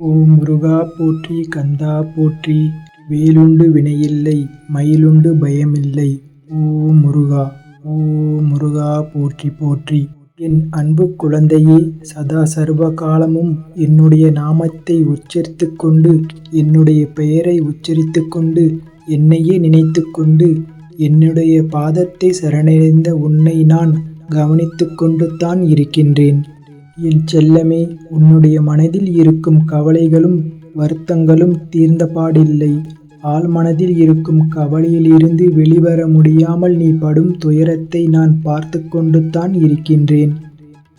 ஓம் முருகா போற்றி கந்தா போற்றி. வேலுண்டு வினையில்லை மயிலுண்டு பயமில்லை. ஓம் முருகா ஓம் முருகா போற்றி போற்றி. என் அன்பு குழந்தையே சதா சர்வ காலமும் என்னுடைய நாமத்தை உச்சரித்து கொண்டு என்னுடைய பெயரை உச்சரித்து கொண்டு என்னையே நினைத்து கொண்டு என்னுடைய பாதத்தை சரணடைந்த உன்னை நான் கவனித்து கொண்டு தான் இருக்கின்றேன். என் செல்லமே உன்னுடைய மனதில் இருக்கும் கவலைகளும் வருத்தங்களும் தீர்ந்தபாடில்லை ஆழ்மனதில் இருக்கும் கவலையிலிருந்து வெளிவர முடியாமல் நீ படும் துயரத்தை நான் பார்த்து கொண்டு தான் இருக்கின்றேன்.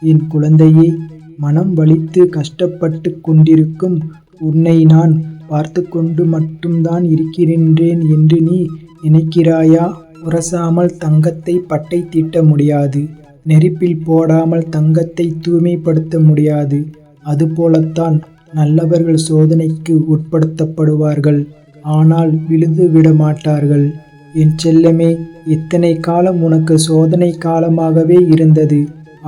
என் குழந்தையே மனம் வலித்து கஷ்டப்பட்டு கொண்டிருக்கும் உன்னை நான் பார்த்து கொண்டு மட்டும்தான் இருக்கின்றேன் என்று நீ நினைக்கிறாயா? உரசாமல் தங்கத்தை பட்டை தீட்ட முடியாது. நெருப்பில் போடாமல் தங்கத்தை தூய்மைப்படுத்த முடியாது. அதுபோலத்தான் நல்லவர்கள் சோதனைக்கு உட்படுத்தப்படுவார்கள். ஆனால் விழுந்து விட மாட்டார்கள் என் செல்லமே இத்தனை காலம் உனக்கு சோதனை காலமாகவே இருந்தது.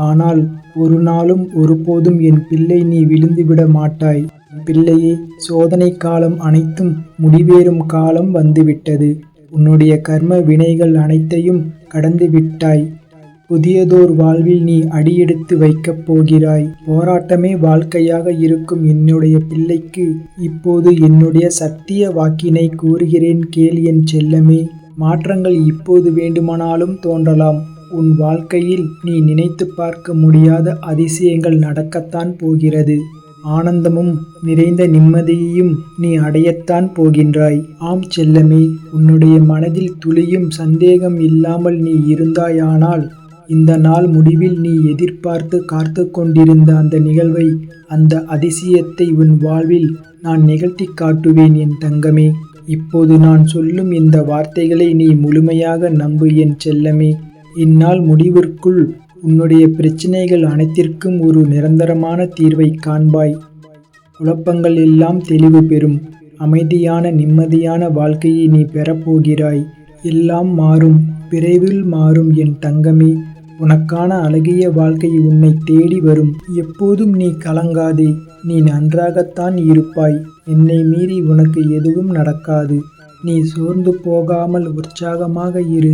ஆனால் ஒரு நாளும் ஒருபோதும் என் பிள்ளை நீ விழுந்து விட மாட்டாய். பிள்ளையே சோதனை காலம் அனைத்தும் முடிவேறும் காலம் வந்துவிட்டது. உன்னுடைய கர்ம வினைகள் அனைத்தையும் கடந்து விட்டாய். புதியதோர் வாழ்வில் நீ அடியெடுத்து வைக்கப் போகிறாய். போராட்டமே வாழ்க்கையாக இருக்கும் என்னுடைய பிள்ளைக்கு. இப்போது என்னுடைய சத்திய வாக்கினை கூறுகிறேன் கேள் என் செல்லமே. மாற்றங்கள் இப்போது வேண்டுமானாலும் தோன்றலாம். உன் வாழ்க்கையில் நீ நினைத்து பார்க்க முடியாத அதிசயங்கள் நடக்கத்தான் போகிறது. ஆனந்தமும் நிறைந்த நிம்மதியையும் நீ அடையத்தான் போகின்றாய். ஆம் செல்லமே உன்னுடைய மனதில் துளியும் சந்தேகம் இல்லாமல் நீ இருந்தாயானால் இந்த நாள் முடிவில் நீ எதிர்பார்த்து காத்து கொண்டிருந்த அந்த நிகழ்வை அந்த அதிசயத்தை உன் வாழ்வில் நான் நிகழ்த்தி காட்டுவேன் என் தங்கமே. இப்போது நான் சொல்லும் இந்த வார்த்தைகளை நீ முழுமையாக நம்பு என் செல்லமே. இந்நாள் முடிவிற்குள் உன்னுடைய பிரச்சனைகள் அனைத்திற்கும் ஒரு நிரந்தரமான தீர்வை காண்பாய். குழப்பங்கள் எல்லாம் தெளிவு பெறும். அமைதியான நிம்மதியான வாழ்க்கையை நீ பெறப்போகிறாய். எல்லாம் மாறும். விரைவில் மாறும் என் தங்கமே. உனக்கான அழகிய வாழ்க்கை உன்னை தேடி வரும். எப்போதும் நீ கலங்காதே. நீ நன்றாகத்தான் இருப்பாய். என்னை மீறி உனக்கு எதுவும் நடக்காது. நீ சோர்ந்து போகாமல் உற்சாகமாக இரு.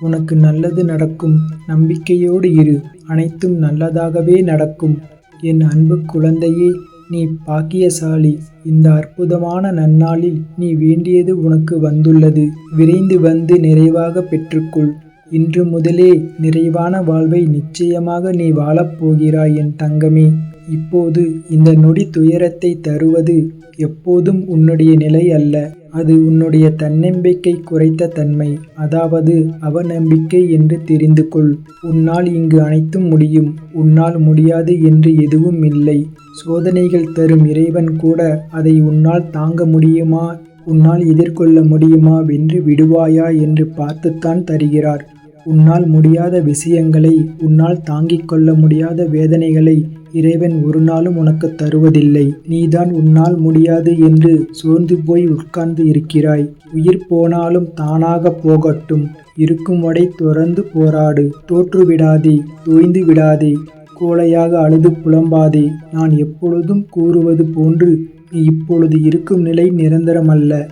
உனக்கு நல்லது நடக்கும். நம்பிக்கையோடு இரு. அனைத்தும் நல்லதாகவே நடக்கும். என் அன்பு குழந்தையே நீ பாக்கியசாலி. இந்த அற்புதமான நன்னாளில் நீ வேண்டியது உனக்கு வந்துள்ளது. விரைந்து வந்து நிறைவாக பெற்றுக்கொள். இன்று முதலே நிறைவான வாழ்வை நிச்சயமாக நீ வாழப்போகிறாய் என் தங்கமே. இப்போது இந்த நொடி துயரத்தை தருவது எப்போதும் உன்னுடைய நிலை அல்ல. அது உன்னுடைய தன்னம்பிக்கை குறைத்த தன்மை. அதாவது அவநம்பிக்கை என்று தெரிந்து கொள் உன்னால் இங்கு அனைத்தும் முடியும். உன்னால் முடியாது என்று எதுவும் இல்லை. சோதனைகள் தரும் இறைவன் கூட அதை உன்னால் தாங்க முடியுமா? உன்னால் எதிர்கொள்ள முடியுமா? வென்று விடுவாயா என்று பார்த்துத்தான் தருகிறார். உன்னால் முடியாத விஷயங்களை உன்னால் தாங்கிக் கொள்ள முடியாத வேதனைகளை இறைவன் ஒரு நாளும் உனக்கு தருவதில்லை. நீதான் உன்னால் முடியாது என்று சோர்ந்து போய் உட்கார்ந்து இருக்கிறாய். உயிர் போனாலும் தானாக போகட்டும். இருக்கும் வடை தொடர்ந்து போராடு. தோற்று விடாதே தோய்ந்து விடாதே. கோழையாக அழுது புலம்பாதே. நான் எப்பொழுதும் கூறுவது போன்று நீ இப்பொழுது இருக்கும் நிலை நிரந்தரமல்ல.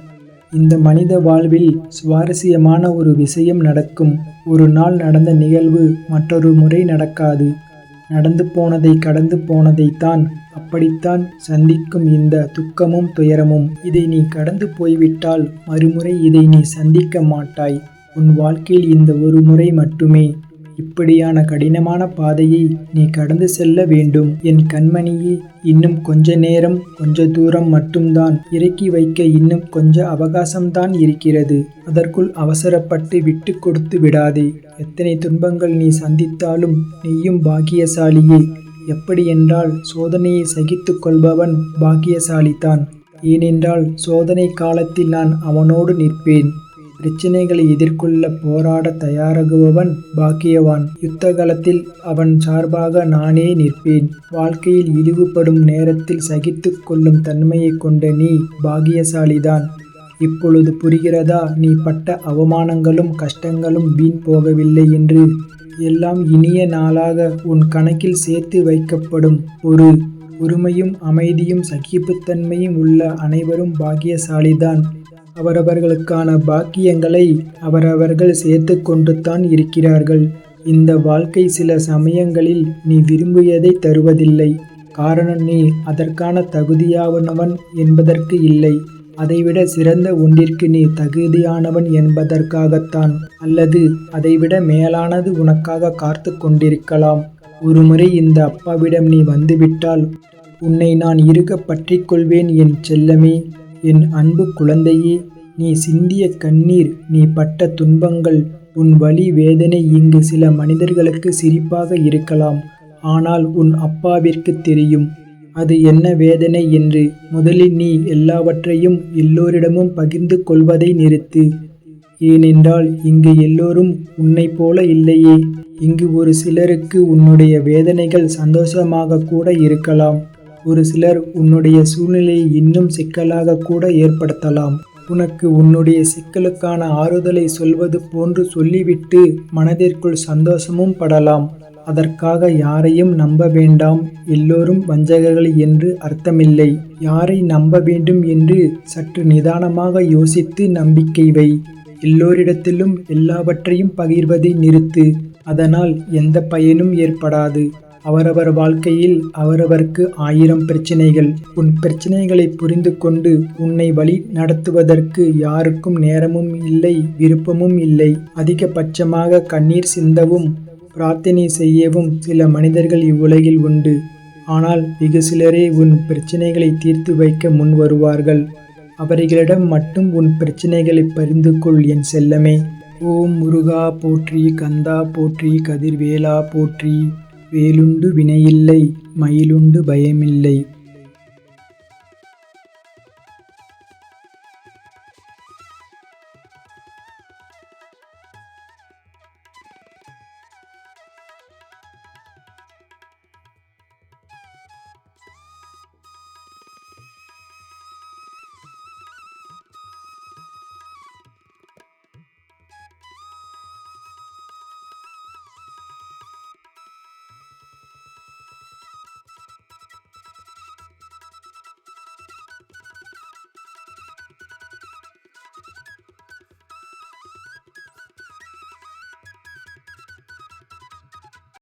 இந்த மனித வாழ்வில் சுவாரஸ்யமான ஒரு விஷயம் நடக்கும். ஒரு நாள் நடந்த நிகழ்வு மற்றொரு முறை நடக்காது. நடந்து போனதை கடந்து போனதைத்தான் அப்படித்தான் சந்திக்கும் இந்த துக்கமும் துயரமும். இதை நீ கடந்து போய்விட்டால் மறுமுறை இதை நீ சந்திக்க மாட்டாய். உன் வாழ்க்கையில் இந்த ஒரு முறை மட்டுமே. இப்படியான கடினமான பாதையை நீ கடந்து செல்ல வேண்டும். என் கண்மணியே இன்னும் கொஞ்ச நேரம் கொஞ்ச தூரம் மட்டும்தான் இறக்கி வைக்க இன்னும் கொஞ்ச அவகாசம்தான் இருக்கிறது. அதற்குள் அவசரப்பட்டு விட்டு கொடுத்து விடாதே. எத்தனை துன்பங்கள் நீ சந்தித்தாலும் நீயும் பாக்கியசாலியே. எப்படி என்றால் சோதனையை சகித்து கொள்பவன் பாக்கியசாலிதான். ஏனென்றால் சோதனை காலத்தில் நான் அவனோடு நிற்பேன். பிரச்சினைகளை எதிர்கொள்ள போராட தயாராகுபவன் பாக்கியவான். யுத்த காலத்தில் அவன் சார்பாக நானே நிற்பேன். வாழ்க்கையில் இழிவுபடும் நேரத்தில் சகித்து கொள்ளும் தன்மையை கொண்ட நீ பாகியசாலிதான் இப்பொழுது புரிகிறதா? நீ பட்ட அவமானங்களும் கஷ்டங்களும் வீண் போகவில்லை என்று. எல்லாம் இனிய நாளாக உன் கணக்கில் சேர்த்து வைக்கப்படும் ஒரு பொறுமையும் அமைதியும் சகிப்புத்தன்மையும் உள்ள அனைவரும் பாக்கியசாலிதான். அவரவர்களுக்கான பாக்கியங்களை அவரவர்கள் சேர்த்து கொண்டுதான் இருக்கிறார்கள். இந்த வாழ்க்கை சில சமயங்களில் நீ விரும்பியதை தருவதில்லை. காரணம் நீ அதற்கான தகுதியானவன் என்பதற்கு இல்லை. அதைவிட சிறந்த ஒன்றிற்கு நீ தகுதியானவன் என்பதற்காகத்தான் அல்லது அதைவிட மேலானது உனக்காக காத்து கொண்டிருக்கலாம். ஒருமுறை இந்த அப்பாவிடம் நீ வந்துவிட்டால் உன்னை நான் இருக பற்றிக் கொள்வேன் என் செல்லமே. என் அன்பு குழந்தையே நீ சிந்திய கண்ணீர் நீ பட்ட துன்பங்கள் உன் வலி வேதனை இங்கு சில மனிதர்களுக்கு சிரிப்பாக இருக்கலாம். ஆனால் உன் அப்பாவிற்கு தெரியும் அது என்ன வேதனை என்று. முதலில் நீ எல்லாவற்றையும் எல்லோரிடமும் பகிர்ந்து கொள்வதை நிறுத்து. ஏனென்றால் இங்கு எல்லோரும் உன்னைப் போல இல்லையே. இங்கு ஒரு சிலருக்கு உன்னுடைய வேதனைகள் சந்தோஷமாக கூட இருக்கலாம். ஒரு சிலர் உன்னுடைய சூழ்நிலையை இன்னும் சிக்கலாக கூட ஏற்படுத்தலாம். உனக்கு உன்னுடைய சிக்கலுக்கான ஆறுதலை சொல்வது போன்று சொல்லிவிட்டு மனதிற்குள் சந்தோஷமும் படலாம். அதற்காக யாரையும் நம்ப வேண்டாம். எல்லோரும் வஞ்சகர்கள் என்று அர்த்தமில்லை. யாரை நம்ப வேண்டும் என்று சற்று நிதானமாக யோசித்து நம்பிக்கை வை. எல்லோரிடத்திலும் எல்லாவற்றையும் பகிர்வதை நிறுத்து. அதனால் எந்த பயனும் ஏற்படாது. அவரவர் வாழ்க்கையில் அவரவர்க்கு ஆயிரம் பிரச்சனைகள். உன் பிரச்சனைகளை புரிந்து கொண்டு உன்னை வழி நடத்துவதற்கு யாருக்கும் நேரமும் இல்லை விருப்பமும் இல்லை. அதிகபட்சமாக கண்ணீர் சிந்தவும் பிரார்த்தனை செய்யவும் சில மனிதர்கள் இவ்வுலகில் உண்டு. ஆனால் வெகு சிலரே உன் பிரச்சனைகளை தீர்த்து வைக்க முன் வருவார்கள். அவர்களிடம் மட்டும் உன் பிரச்சனைகளை பரிந்து கொள் என் செல்லமே. ஓம் முருகா போற்றி கந்தா போற்றி கதிர்வேலா போற்றி. வேலுண்டு வினையில்லை மயிலுண்டு பயமில்லை.